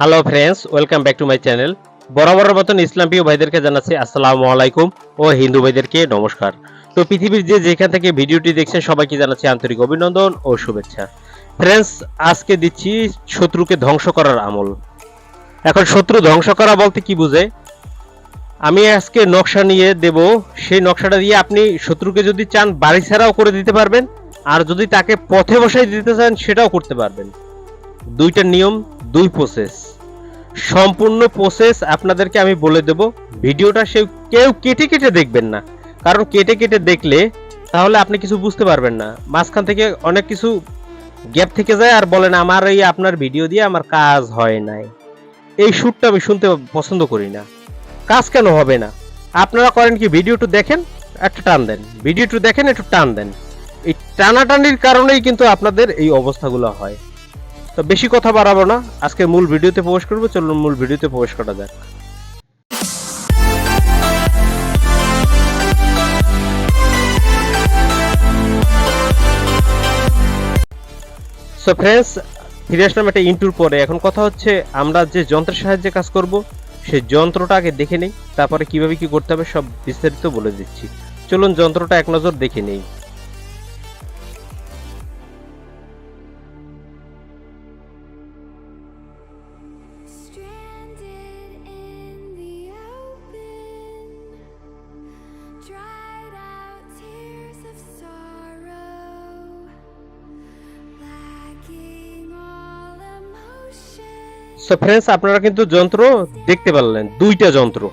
Hello friends welcome back to my channel বরাবরের মতন ইসলাম প্রিয় ভাইদেরকে জানাচ্ছি আসসালামু আলাইকুম ও হিন্দু ভাইদেরকে নমস্কার। তো পৃথিবীর যে যেখান থেকে ভিডিওটি দেখছেন, সবাইকে জানাচ্ছি আন্তরিক অভিনন্দন ও শুভেচ্ছা। ফ্রেন্ডস আজকে দিচ্ছি শত্রুকে ধ্বংস করার আমল। এখন শত্রু ধ্বংস করা বলতে কি বুঝে? আমি আজকে নকশা নিয়ে দেব। সেই নকশাটা দিয়ে আপনি শত্রুকে যদি চান, বাড়ি ছাড়াও করে দিতে পারবেন। আর যদি তাকে পথে বসাই দিতে চান, সেটাও করতে পারবেন। দুইটা নিয়ম, দুই প্রসেস সম্পূর্ণ প্রসেস আপনাদেরকে আমি বলে দেব। ভিডিওটা সে কেউ কেটে কেটে দেখবেন না। কারণ কেটে কেটে দেখলে তাহলে আপনি কিছু বুঝতে পারবেন না। মাঝখান থেকে অনেক কিছু গ্যাপ থেকে যায় আর বলেন আমার এই আপনার ভিডিও দিয়ে আমার কাজ হয় নাই। এই শ্যুটটা আমি শুনতে পছন্দ করি না। কাজ কেন হবে না? আপনারা করেন কি ভিডিওটু দেখেন, একটা টান দেন। ভিডিওটু দেখেন, একটু টান দেন। এই টানাটানির কারণেই কিন্তু আপনাদের এই অবস্থাগুলো হয়। তো বেশি কথা বাড়াবো না। আজকে মূল ভিডিওতে প্রবেশ করব, চলুন মূল ভিডিওতে প্রবেশ করা যাক। সো ফ্রেন্ডস ফিরে আসলাম একটা ইন্টুর পরে। এখন কথা হচ্ছে, আমরা যে যন্ত্রের সাহায্যে কাজ করব, সেই যন্ত্রটা আগে দেখে নেই, তারপরে কীভাবে কি করতে হবে সব বিস্তারিত বলে দিচ্ছি। চলুন যন্ত্রটা এক নজর দেখে নেই। সো ফ্রেন্ডস আপনারা কিন্তু যন্ত্র দেখতে পারলেন, দুইটা যন্ত্র।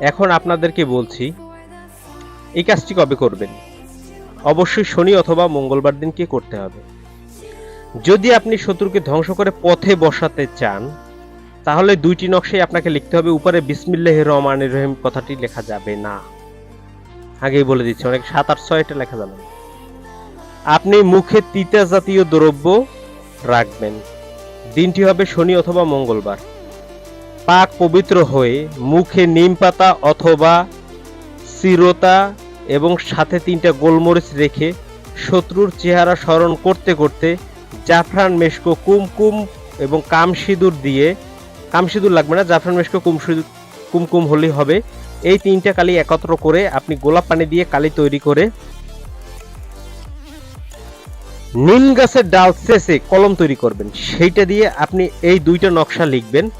এখন আপনাদেরকে বলছি, এই কাজটি কবে করবেন? অবশ্যই শনি অথবা মঙ্গলবার দিনকে করতে হবে। যদি আপনি শত্রুকে ধ্বংস করে পথে বসাতে চান, তাহলে দুইটি নকশাই আপনাকে লিখতে হবে। উপরে বিসমিল্লাহ রহমান রহিম কথাটি লেখা যাবে না। আগেই বলে দিচ্ছি, অনেক সাত আট ছয়টা লেখা যাবে। আপনি মুখে তিতা জাতীয় দ্রব্য রাখবেন। দিনটি হবে শনি অথবা মঙ্গলবার। পাক পবিত্র হয়ে মুখে নিম পাতা অথবা চিরতা এবং সাথে তিনটা গোলমরিচ রেখে শত্রুর চেহারা স্মরণ করতে করতে জাফরান মেশকো কুমকুম এবং কাম সিঁদুর দিয়ে কাম সিঁদুর লাগবে না, জাফরান মেশকো কুম সিঁদুর- কুমকুম হলেই হবে। এই তিনটা কালি একত্র করে আপনি গোলাপ পানি দিয়ে কালি তৈরি করে নিম গাছের ডাল শেষে কলম তৈরি করবেন। সেইটা দিয়ে আপনি এই দুইটা নকশা লিখবেন।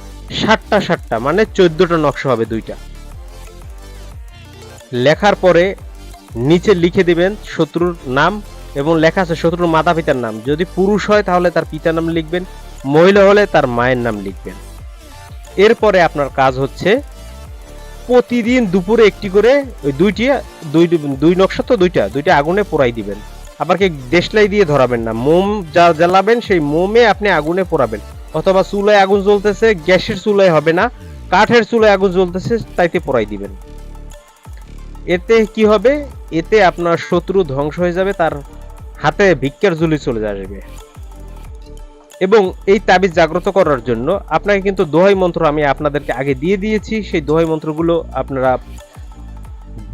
ষাটটা ষাটটা মানে চোদ্দটা নকশা হবে দুইটা। লেখার পরে নিচে লিখে দিবেন শত্রুর নাম এবং লেখা আছে শত্রুর মাতা পিতার নাম। যদি পুরুষ হয় তাহলে তার পিতার নাম লিখবেন, মহিলা হলে তার মায়ের নাম লিখবেন। এরপরে আপনার কাজ হচ্ছে প্রতিদিন দুপুরে একটি করে ওই দুইটি, দুই দুই নকশা তো দুইটা দুইটা আগুনে পোড়াই দিবেন। আবার কি দেশলাই দিয়ে ধরাবেন না। মোম যা জ্বালাবেন, সেই মোমে আপনি আগুনে পোড়াবেন। অথবা চুলায় আগুন জ্বলতেছে, গ্যাসের চুলায় হবে না, কাঠের চুলায় আগুন জ্বলতেছে, তাইতে পোড়াই দিবেন। এতে কি হবে? এতে আপনার শত্রু ধ্বংস হয়ে যাবে, তার হাতে ভিক্ষার ঝুলি চলে আসবে। এবং এই তাবিজ জাগ্রত করার জন্য আপনাকে কিন্তু দোহাই মন্ত্র আমি আপনাদেরকে আগে দিয়ে দিয়েছি। সেই দোহাই মন্ত্রগুলো আপনারা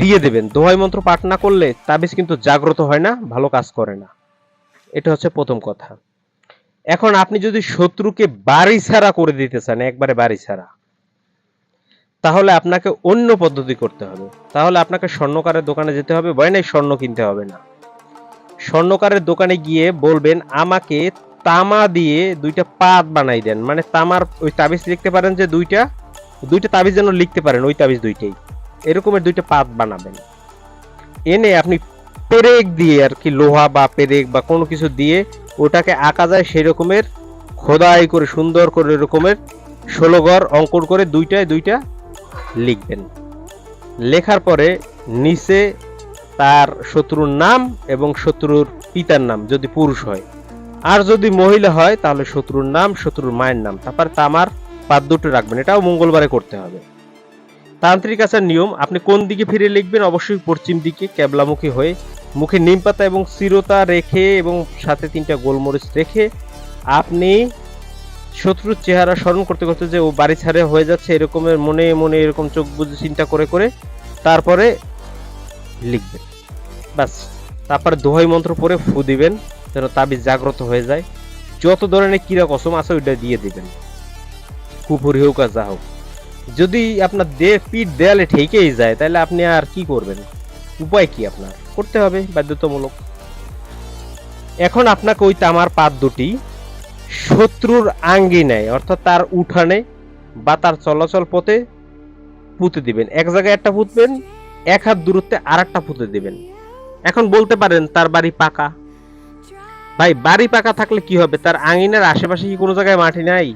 দিয়ে দেবেন। দোহাই মন্ত্র পাঠ না করলে তাবিজ কিন্তু জাগ্রত হয় না, ভালো কাজ করে না। এটা হচ্ছে প্রথম কথা। এখন আপনি যদি শত্রুকে বাড়ি ছাড়া করে দিতে চান, একবারে বাড়ি ছাড়া, তাহলে আপনাকে অন্য পদ্ধতি করতে হবে। তাহলে আপনাকে স্বর্ণকারের দোকানে যেতে হবে বয়নাই স্বর্ণ কিনতে হবে না। স্বর্ণকারের দোকানে গিয়ে বলবেন, আমাকে তামা দিয়ে দুইটা পাত বানাই দেন। মানে তামার ওই তাবিজ লিখতে পারেন যে দুইটা দুইটা তাবিজ যেন লিখতে পারেন, ওই তাবিজ দুইটাই। এরকমের দুইটা পাত বানাবেন। এনে আপনি পেরেক দিয়ে আর কি লোহা বা পেরেক বা কোনো কিছু দিয়ে ওটাকে আঁকা যায় সেই রকমের খোদাই করে সুন্দর করে এরকমের ষোলো ঘর অঙ্কন করে দুইটায় দুইটা লিখবেন। লেখার পরে নিচে তার শত্রুর নাম এবং শত্রুর পিতার নাম যদি পুরুষ হয়। আর যদি মহিলা হয় তাহলে শত্রুর নাম, শত্রুর মায়ের নাম। তারপর তামার পাদ দুটো রাখবেন। এটাও মঙ্গলবারে করতে হবে। তান্ত্রিক আচার নিয়ম, আপনি কোন দিকে ফিরে লিখবেন? অবশ্যই পশ্চিম দিকে ক্যাবলামুখী হয়ে। মুখে নিম পাতা এবং চিরতা রেখে এবং সাথে তিনটা গোলমরিচ রেখে আপনি শত্রুর চেহারা স্মরণ করতে করতে যে ও বাড়ি ছাড়ে হয়ে যাচ্ছে, এরকমের মনে মনে এরকম চোখ বুঝে চিন্তা করে করে তারপরে লিখবেন। বাস তারপরে দোহাই মন্ত্র পরে ফু দিবেন, যেন তাবিজ জাগ্রত হয়ে যায়। যত ধরনের কিরা কসম আছে, ওইটা দিয়ে দিবেন। কুপুরি হোক আর যা হোক। যদি আপনার দে পিঠ দেয়ালে ঠেকেই যায়, তাহলে আপনি আর কি করবেন? উপায় কি আপনার? করতে হবে, বাধ্যতামূলক। এখন আপনাকে ওই তামার পাত দুটি শত্রুর আঙ্গিনায়, অর্থাৎ তার উঠানে বা তার চলাচল পথে পুঁতে দিবেন। এক জায়গায় একটা পুঁতবেন, এক হাত দূরত্বে আর একটা পুঁতে দিবেন। এখন বলতে পারেন, তার বাড়ি পাকা। ভাই, বাড়ি পাকা থাকলে কি হবে? তার আঙিনার আশেপাশে কি কোনো জায়গায় মাটি নাই?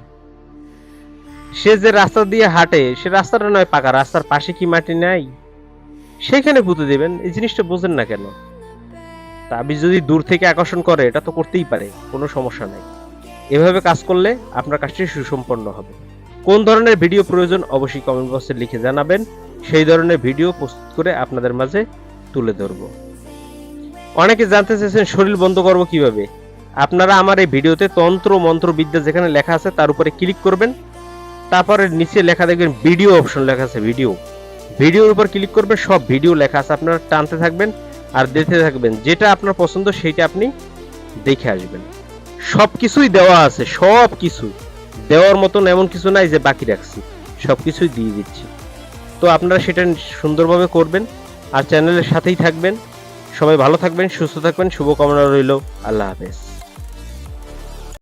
সে যে রাস্তা দিয়ে হাঁটে, সে রাস্তাটা নয় পাকা, রাস্তার পাশে কি মাটি নাই? সেখানে পুঁতে দেবেন, এই জিনিসটা বোঝেন না কেন? তাবিজ যদি দূর থেকে আকর্ষণ করে, এটা তো করতেই পারে, কোনো সমস্যা নাই। এভাবে কাজ করলে আপনার কাজটি সুসম্পন্ন হবে। কোন ধরনের ভিডিও প্রয়োজন অবশ্যই কমেন্ট বক্সে লিখে জানাবেন। সেই ধরনের ভিডিও প্রস্তুত করে আপনাদের মাঝে তুলে ধরব। অনেকে জানতে চাইছেন শরীর বন্ধ করব কীভাবে? আপনারা আমার এই ভিডিওতে তন্ত্র মন্ত্র বিদ্যা যেখানে লেখা আছে, তার উপরে ক্লিক করবেন। তারপরে নিচে লেখা দেখবেন ভিডিও অপশন লেখা আছে ভিডিও ভিডিওর উপর ক্লিক করবেন সব ভিডিও লেখা আছে, আপনারা টানতে থাকবেন আর দেখতে থাকবেন, যেটা আপনার পছন্দ সেইটা আপনি দেখে আসবেন। সব কিছুই দেওয়া আছে সব কিছু দেওয়ার মতন এমন কিছু নাই যে বাকি রাখছি সব কিছুই দিয়ে দিচ্ছি। তো আপনারা সেটা সুন্দরভাবে করবেন আর চ্যানেলের সাথেই থাকবেন। সবাই ভালো থাকবেন, সুস্থ থাকবেন, শুভকামনা রইল, আল্লাহ হাফেজ।